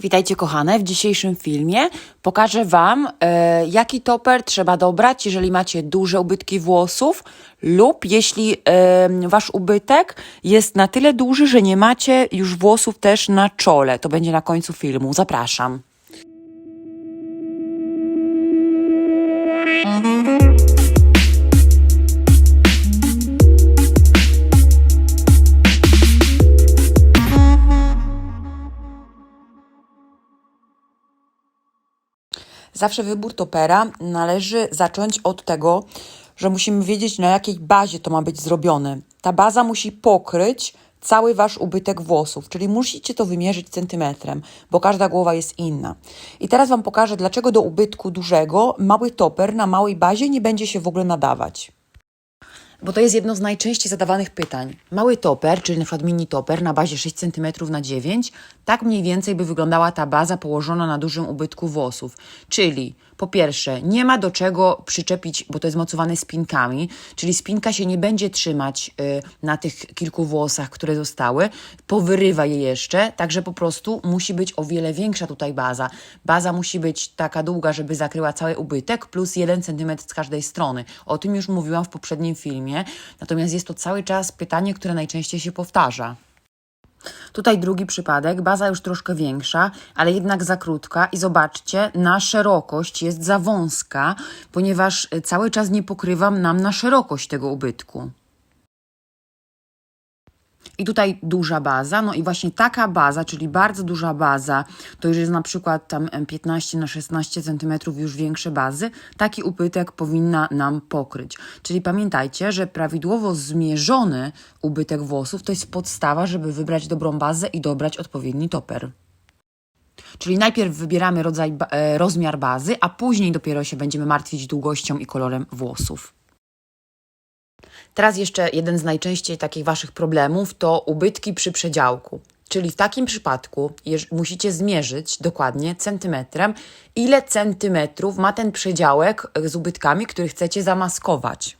Witajcie kochane, w dzisiejszym filmie pokażę Wam, e, jaki toper trzeba dobrać, jeżeli macie duże ubytki włosów lub jeśli e, Wasz ubytek jest na tyle duży, że nie macie już włosów też na czole. To będzie na końcu filmu. Zapraszam. Zawsze wybór topera należy zacząć od tego, że musimy wiedzieć, na jakiej bazie to ma być zrobione. Ta baza musi pokryć cały wasz ubytek włosów, czyli musicie to wymierzyć centymetrem, bo każda głowa jest inna. I teraz Wam pokażę, dlaczego do ubytku dużego mały toper na małej bazie nie będzie się w ogóle nadawać. Bo to jest jedno z najczęściej zadawanych pytań. Mały toper, czyli przykład mini toper na bazie 6 cm na 9, tak mniej więcej by wyglądała ta baza położona na dużym ubytku włosów. Czyli po pierwsze, nie ma do czego przyczepić, bo to jest mocowane spinkami, czyli spinka się nie będzie trzymać y, na tych kilku włosach, które zostały, powyrywa je jeszcze, także po prostu musi być o wiele większa tutaj baza. Baza musi być taka długa, żeby zakryła cały ubytek, plus 1 cm z każdej strony. O tym już mówiłam w poprzednim filmie, natomiast jest to cały czas pytanie, które najczęściej się powtarza. Tutaj drugi przypadek, baza już troszkę większa, ale jednak za krótka i zobaczcie, na szerokość jest za wąska, ponieważ y, cały czas nie pokrywam nam na szerokość tego ubytku. I tutaj duża baza, no i właśnie taka baza, czyli bardzo duża baza, to już jest na przykład tam em, 15 na 16 cm już większe bazy, taki ubytek powinna nam pokryć. Czyli pamiętajcie, że prawidłowo zmierzony ubytek włosów to jest podstawa, żeby wybrać dobrą bazę i dobrać odpowiedni toper. Czyli najpierw wybieramy rodzaj, e, rozmiar bazy, a później dopiero się będziemy martwić długością i kolorem włosów. Teraz jeszcze jeden z najczęściej takich Waszych problemów to ubytki przy przedziałku. Czyli w takim przypadku musicie zmierzyć dokładnie centymetrem, ile centymetrów ma ten przedziałek e, z ubytkami, który chcecie zamaskować.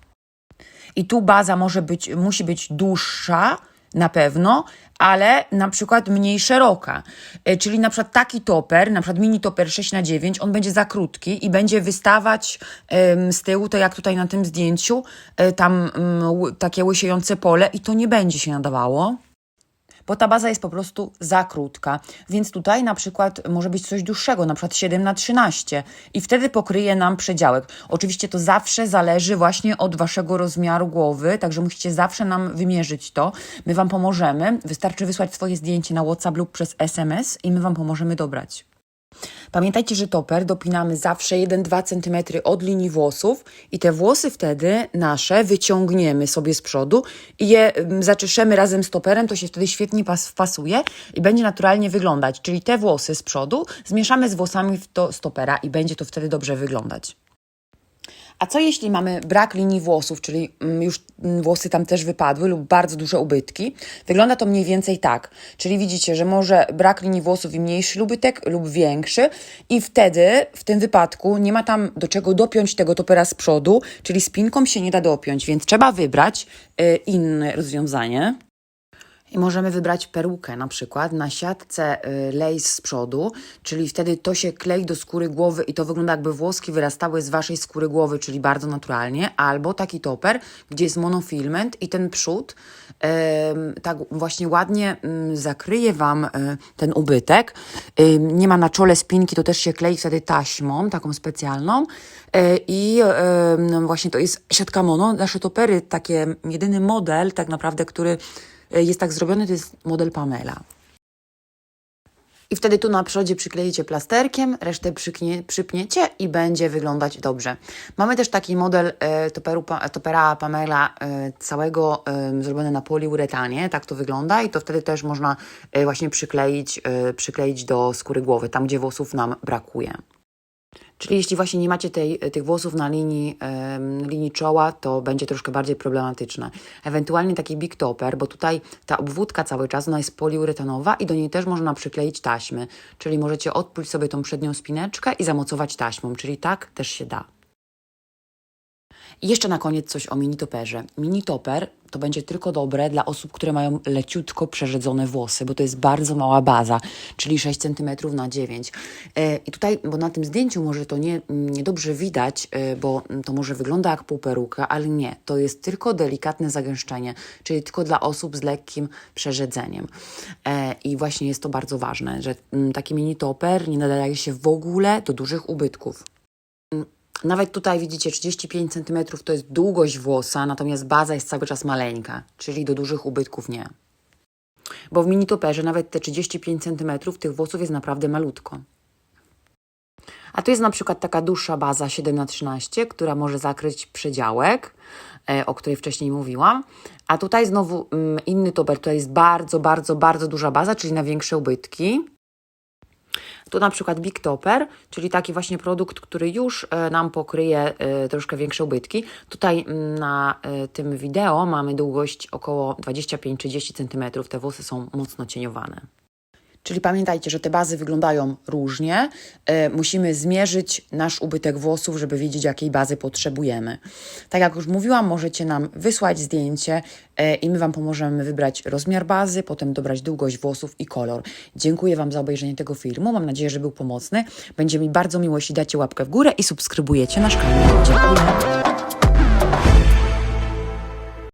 I tu baza może być, musi być dłuższa na pewno, ale na przykład mniej szeroka. E, Czyli na przykład taki toper, na przykład mini toper 6 na 9 on będzie za krótki i będzie wystawać z tyłu, to jak tutaj na tym zdjęciu, e, tam mm, takie łysiejące pole i to nie będzie się nadawało bo ta baza jest po prostu za krótka. Więc tutaj na przykład może być coś dłuższego, na przykład 7 na 13 i wtedy pokryje nam przedziałek. Oczywiście to zawsze zależy właśnie od waszego rozmiaru głowy, także musicie zawsze nam wymierzyć to. My wam pomożemy. Wystarczy wysłać swoje zdjęcie na WhatsApp lub przez SMS i my wam pomożemy dobrać. Pamiętajcie, że toper dopinamy zawsze 1-2 cm od linii włosów i te włosy wtedy nasze wyciągniemy sobie z przodu i je mm, zaczeszemy razem z toperem, to się wtedy świetnie pas, wpasuje i będzie naturalnie wyglądać. Czyli te włosy z przodu zmieszamy z włosami w to, z topera i będzie to wtedy dobrze wyglądać. A co jeśli mamy brak linii włosów, czyli mm, już włosy tam też wypadły lub bardzo duże ubytki? Wygląda to mniej więcej tak. Czyli widzicie, że może brak linii włosów i mniejszy ubytek lub większy i wtedy w tym wypadku nie ma tam do czego dopiąć tego topera z przodu, czyli spinką się nie da dopiąć, więc trzeba wybrać y, inne rozwiązanie. I możemy wybrać perukę na przykład na siatce y, lace z przodu, czyli wtedy to się klei do skóry głowy i to wygląda jakby włoski wyrastały z waszej skóry głowy, czyli bardzo naturalnie, albo taki toper, gdzie jest monofilament i ten przód em, tak właśnie ładnie mm, zakryje wam y, ten ubytek. Ym, nie ma na czole spinki, to też się klei wtedy taśmą, taką specjalną. Y, I y, no właśnie to jest siatka mono. Nasze topery, takie jedyny model tak naprawdę, który jest tak zrobiony, to jest model Pamela. I wtedy tu na przodzie przykleicie plasterkiem, resztę przyknie, przypniecie i będzie wyglądać dobrze. Mamy też taki model e, toperu, pa, topera Pamela e, całego e, zrobiony na poliuretanie, tak to wygląda i to wtedy też można e, właśnie przykleić, e, przykleić do skóry głowy, tam gdzie włosów nam brakuje. Czyli jeśli właśnie nie macie tej, tych włosów na linii, linii czoła, to będzie troszkę bardziej problematyczne. Ewentualnie taki big topper, bo tutaj ta obwódka cały czas ona jest poliuretanowa i do niej też można przykleić taśmy. Czyli możecie odpluć sobie tą przednią spineczkę i zamocować taśmą, czyli tak też się da. I jeszcze na koniec coś o minitoperze. Minitoper to będzie tylko dobre dla osób, które mają leciutko przerzedzone włosy, bo to jest bardzo mała baza, czyli 6 cm na 9. E, I tutaj, bo na tym zdjęciu może to nie, niedobrze widać, e, bo to może wygląda jak półperuka, ale nie. To jest tylko delikatne zagęszczenie, czyli tylko dla osób z lekkim przerzedzeniem. E, I właśnie jest to bardzo ważne, że mm, taki mini toper nie nadaje się w ogóle do dużych ubytków. Nawet tutaj widzicie 35 cm to jest długość włosa, natomiast baza jest cały czas maleńka, czyli do dużych ubytków nie. Bo w minitoperze nawet te 35 cm tych włosów jest naprawdę malutko. A tu jest na przykład taka dłuższa baza 7 na 13 która może zakryć przedziałek, e, o której wcześniej mówiłam. A tutaj znowu mm, inny toper, to jest bardzo, bardzo, bardzo duża baza, czyli na większe ubytki. Tu na przykład Big Topper, czyli taki właśnie produkt, który już e, nam pokryje e, troszkę większe ubytki. Tutaj mm, na e, tym wideo mamy długość około 25-30 cm. Te włosy są mocno cieniowane. Czyli pamiętajcie, że te bazy wyglądają różnie. E, musimy zmierzyć nasz ubytek włosów, żeby wiedzieć, jakiej bazy potrzebujemy. Tak jak już mówiłam, możecie nam wysłać zdjęcie e, i my Wam pomożemy wybrać rozmiar bazy, potem dobrać długość włosów i kolor. Dziękuję Wam za obejrzenie tego filmu. Mam nadzieję, że był pomocny. Będzie mi bardzo miło, jeśli dacie łapkę w górę i subskrybujecie nasz kanał. Dziękuję.